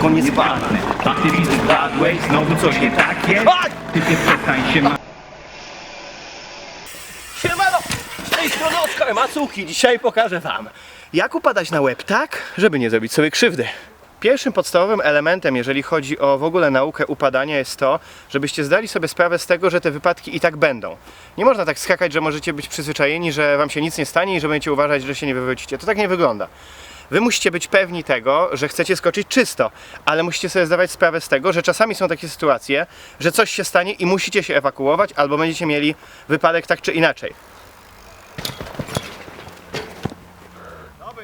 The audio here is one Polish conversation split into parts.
koniec walny Aktywizm Broadway, znowu coś nie tak jest Typie przestań się ma... Siemano! Z tej strony Oskar Macuki. Dzisiaj pokażę Wam, jak upadać na łeb tak, żeby nie zrobić sobie krzywdy. Pierwszym podstawowym elementem, jeżeli chodzi o w ogóle naukę upadania, jest to, żebyście zdali sobie sprawę z tego, że te wypadki i tak będą. Nie można tak skakać, że możecie być przyzwyczajeni, że Wam się nic nie stanie i że będziecie uważać, że się nie wywrócicie. To tak nie wygląda. Wy musicie być pewni tego, że chcecie skoczyć czysto, ale musicie sobie zdawać sprawę z tego, że czasami są takie sytuacje, że coś się stanie i musicie się ewakuować, albo będziecie mieli wypadek tak czy inaczej.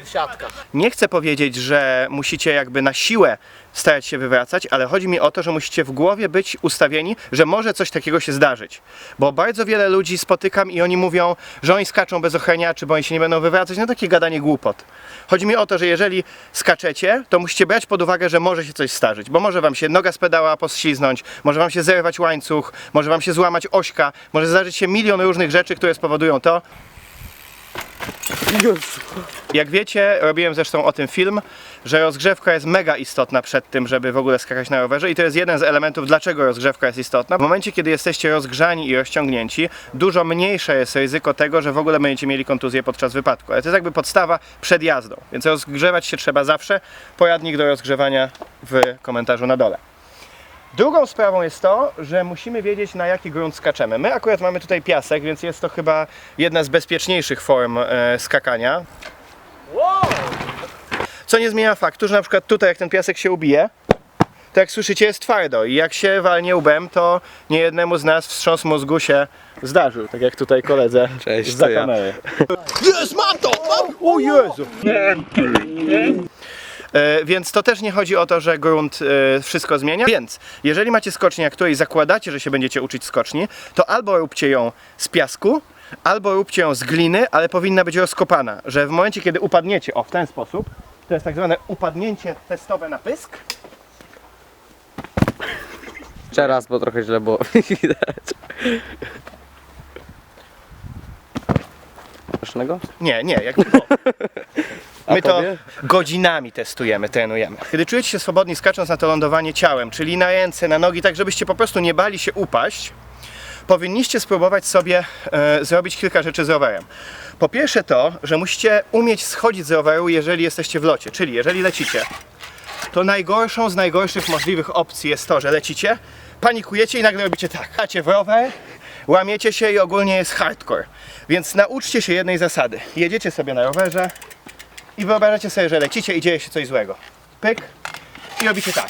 Siatka. Nie chcę powiedzieć, że musicie jakby na siłę starać się wywracać, ale chodzi mi o to, że musicie w głowie być ustawieni, że może coś takiego się zdarzyć. Bo bardzo wiele ludzi spotykam i oni mówią, że oni skaczą bez ochraniaczy, bo oni się nie będą wywracać. No takie gadanie głupot. Chodzi mi o to, że jeżeli skaczecie, to musicie brać pod uwagę, że może się coś zdarzyć, bo może wam się noga z pedała pośliznąć, może wam się zerwać łańcuch, może wam się złamać ośka, może zdarzyć się milion różnych rzeczy, które spowodują to, jak wiecie, robiłem zresztą o tym film, że rozgrzewka jest mega istotna przed tym, żeby w ogóle skakać na rowerze i to jest jeden z elementów, dlaczego rozgrzewka jest istotna. W momencie, kiedy jesteście rozgrzani i rozciągnięci, dużo mniejsze jest ryzyko tego, że w ogóle będziecie mieli kontuzję podczas wypadku. Ale to jest jakby podstawa przed jazdą, więc rozgrzewać się trzeba zawsze. Poradnik do rozgrzewania w komentarzu na dole. Drugą sprawą jest to, że musimy wiedzieć na jaki grunt skaczemy. My akurat mamy tutaj piasek, więc jest to chyba jedna z bezpieczniejszych form e, skakania. Wow! Co nie zmienia faktu, że na przykład tutaj jak ten piasek się ubije, to jak słyszycie jest twardo i jak się walnie łbem, to nie jednemu z nas wstrząs mózgu się zdarzył, tak jak tutaj koledze Cześć, za kamery. Jest, mam to! Mam! O Jezu! E, Więc to też nie chodzi o to, że grunt e, wszystko zmienia. Więc jeżeli macie skocznię, na której zakładacie, że się będziecie uczyć skoczni, to albo róbcie ją z piasku, albo róbcie ją z gliny, ale powinna być rozkopana, że w momencie, kiedy upadniecie, o w ten sposób, to jest tak zwane upadnięcie testowe na pysk, Jeszcze raz, bo trochę źle było widać. Nie, nie, jak o. My to tobie? godzinami testujemy, trenujemy. Kiedy czujecie się swobodni skacząc na to lądowanie ciałem, czyli na ręce, na nogi, tak żebyście po prostu nie bali się upaść, powinniście spróbować sobie e, zrobić kilka rzeczy z rowerem. Po pierwsze to, że musicie umieć schodzić z roweru, jeżeli jesteście w locie, czyli jeżeli lecicie, to najgorszą z najgorszych możliwych opcji jest to, że lecicie, panikujecie i nagle robicie tak. Macie w rower, łamiecie się i ogólnie jest hardcore. Więc nauczcie się jednej zasady. Jedziecie sobie na rowerze i wyobrażacie sobie, że lecicie i dzieje się coś złego. Pyk i robicie tak.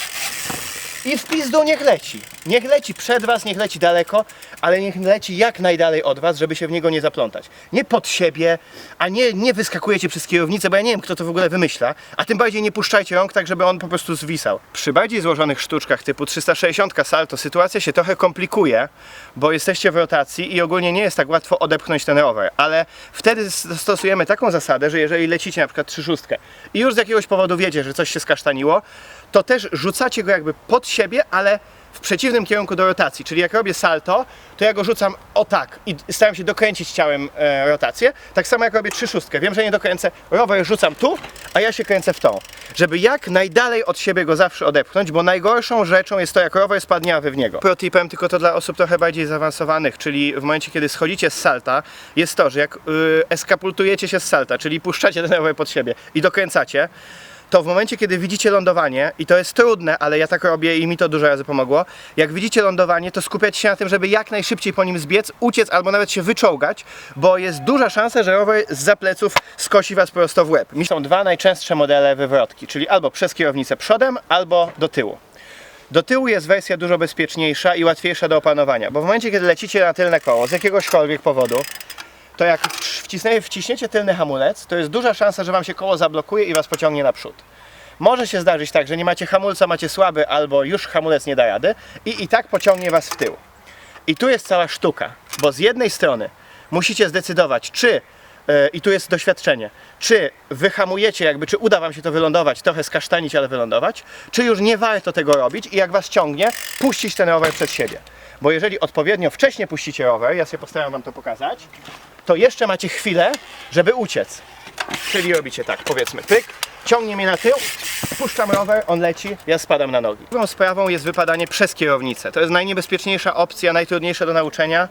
I w pizdu niech leci. Niech leci przed was, niech leci daleko, ale niech leci jak najdalej od was, żeby się w niego nie zaplątać. Nie pod siebie, a nie, nie wyskakujecie przez kierownicę, bo ja nie wiem, kto to w ogóle wymyśla, a tym bardziej nie puszczajcie rąk tak, żeby on po prostu zwisał. Przy bardziej złożonych sztuczkach typu 360 salto sytuacja się trochę komplikuje, bo jesteście w rotacji i ogólnie nie jest tak łatwo odepchnąć ten rower, ale wtedy stosujemy taką zasadę, że jeżeli lecicie na przykład 36 i już z jakiegoś powodu wiecie, że coś się skasztaniło, to też rzucacie go jakby pod siebie, ale w przeciwnym kierunku do rotacji. Czyli jak robię salto, to ja go rzucam o tak i staram się dokręcić ciałem e, rotację. Tak samo jak robię 36. Wiem, że nie dokręcę, rower rzucam tu, a ja się kręcę w tą. Żeby jak najdalej od siebie go zawsze odepchnąć, bo najgorszą rzeczą jest to, jak rower spadnie, a wy w niego. Protipem tylko to dla osób trochę bardziej zaawansowanych, czyli w momencie, kiedy schodzicie z salta, jest to, że jak y, eskapultujecie się z salta, czyli puszczacie ten rower pod siebie i dokręcacie, to w momencie, kiedy widzicie lądowanie, i to jest trudne, ale ja tak robię i mi to dużo razy pomogło, jak widzicie lądowanie, to skupiać się na tym, żeby jak najszybciej po nim zbiec, uciec albo nawet się wyczołgać, bo jest duża szansa, że rower z pleców skosi was prosto w łeb. Mi są dwa najczęstsze modele wywrotki, czyli albo przez kierownicę przodem, albo do tyłu. Do tyłu jest wersja dużo bezpieczniejsza i łatwiejsza do opanowania, bo w momencie, kiedy lecicie na tylne koło z jakiegośkolwiek powodu, to jak wcisnę, wciśniecie tylny hamulec, to jest duża szansa, że Wam się koło zablokuje i Was pociągnie naprzód. Może się zdarzyć tak, że nie macie hamulca, macie słaby albo już hamulec nie da rady i i tak pociągnie Was w tył. I tu jest cała sztuka, bo z jednej strony musicie zdecydować, czy e, i tu jest doświadczenie, czy wyhamujecie jakby, czy uda Wam się to wylądować, trochę skasztanić, ale wylądować, czy już nie warto tego robić i jak Was ciągnie, puścić ten rower przed siebie. Bo jeżeli odpowiednio wcześnie puścicie rower, ja sobie postaram Wam to pokazać, to jeszcze macie chwilę, żeby uciec. Czyli robicie tak, powiedzmy, pyk, ciągnie mnie na tył, puszczam rower, on leci, ja spadam na nogi. Drugą sprawą jest wypadanie przez kierownicę. To jest najniebezpieczniejsza opcja, najtrudniejsza do nauczenia,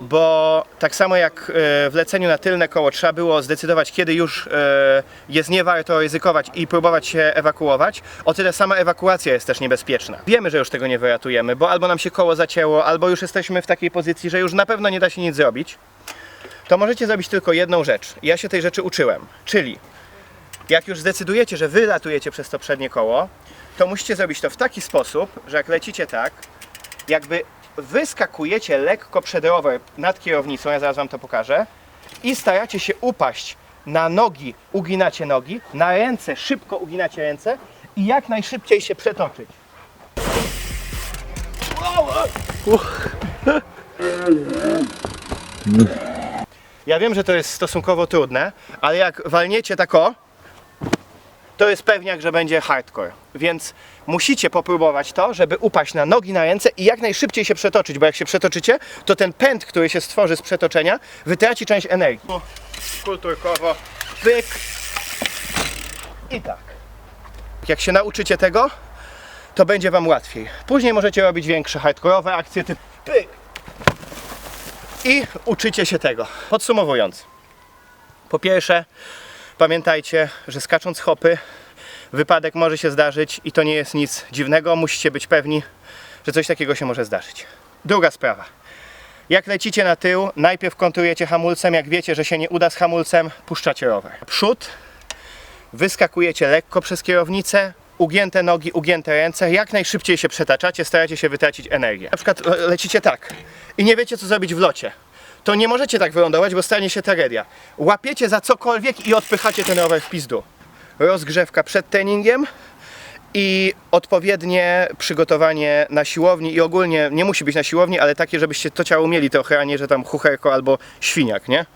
bo tak samo jak e, w leceniu na tylne koło trzeba było zdecydować, kiedy już e, jest nie warto ryzykować i próbować się ewakuować, o tyle sama ewakuacja jest też niebezpieczna. Wiemy, że już tego nie wyratujemy, bo albo nam się koło zacięło, albo już jesteśmy w takiej pozycji, że już na pewno nie da się nic zrobić. To możecie zrobić tylko jedną rzecz. Ja się tej rzeczy uczyłem, czyli jak już zdecydujecie, że wy latujecie przez to przednie koło, to musicie zrobić to w taki sposób, że jak lecicie tak, jakby wyskakujecie lekko przed rower nad kierownicą, ja zaraz wam to pokażę, i staracie się upaść na nogi, uginacie nogi, na ręce szybko uginacie ręce i jak najszybciej się przetoczyć. Ja wiem, że to jest stosunkowo trudne, ale jak walniecie tak o, to jest pewniak, że będzie hardcore. Więc musicie popróbować to, żeby upaść na nogi, na ręce i jak najszybciej się przetoczyć, bo jak się przetoczycie, to ten pęd, który się stworzy z przetoczenia, wytraci część energii. Kulturkowo, pyk i tak. Jak się nauczycie tego, to będzie Wam łatwiej. Później możecie robić większe hardkorowe akcje typu i uczycie się tego. Podsumowując. Po pierwsze, pamiętajcie, że skacząc hopy, wypadek może się zdarzyć i to nie jest nic dziwnego. Musicie być pewni, że coś takiego się może zdarzyć. Druga sprawa. Jak lecicie na tył, najpierw kontrujecie hamulcem. Jak wiecie, że się nie uda z hamulcem, puszczacie rower. Przód, wyskakujecie lekko przez kierownicę, ugięte nogi, ugięte ręce, jak najszybciej się przetaczacie, staracie się wytracić energię. Na przykład le- lecicie tak i nie wiecie co zrobić w locie. To nie możecie tak wylądować, bo stanie się tragedia. Łapiecie za cokolwiek i odpychacie ten rower w pizdu. Rozgrzewka przed treningiem i odpowiednie przygotowanie na siłowni i ogólnie nie musi być na siłowni, ale takie, żebyście to ciało mieli trochę, a nie, że tam chucherko albo świniak, nie?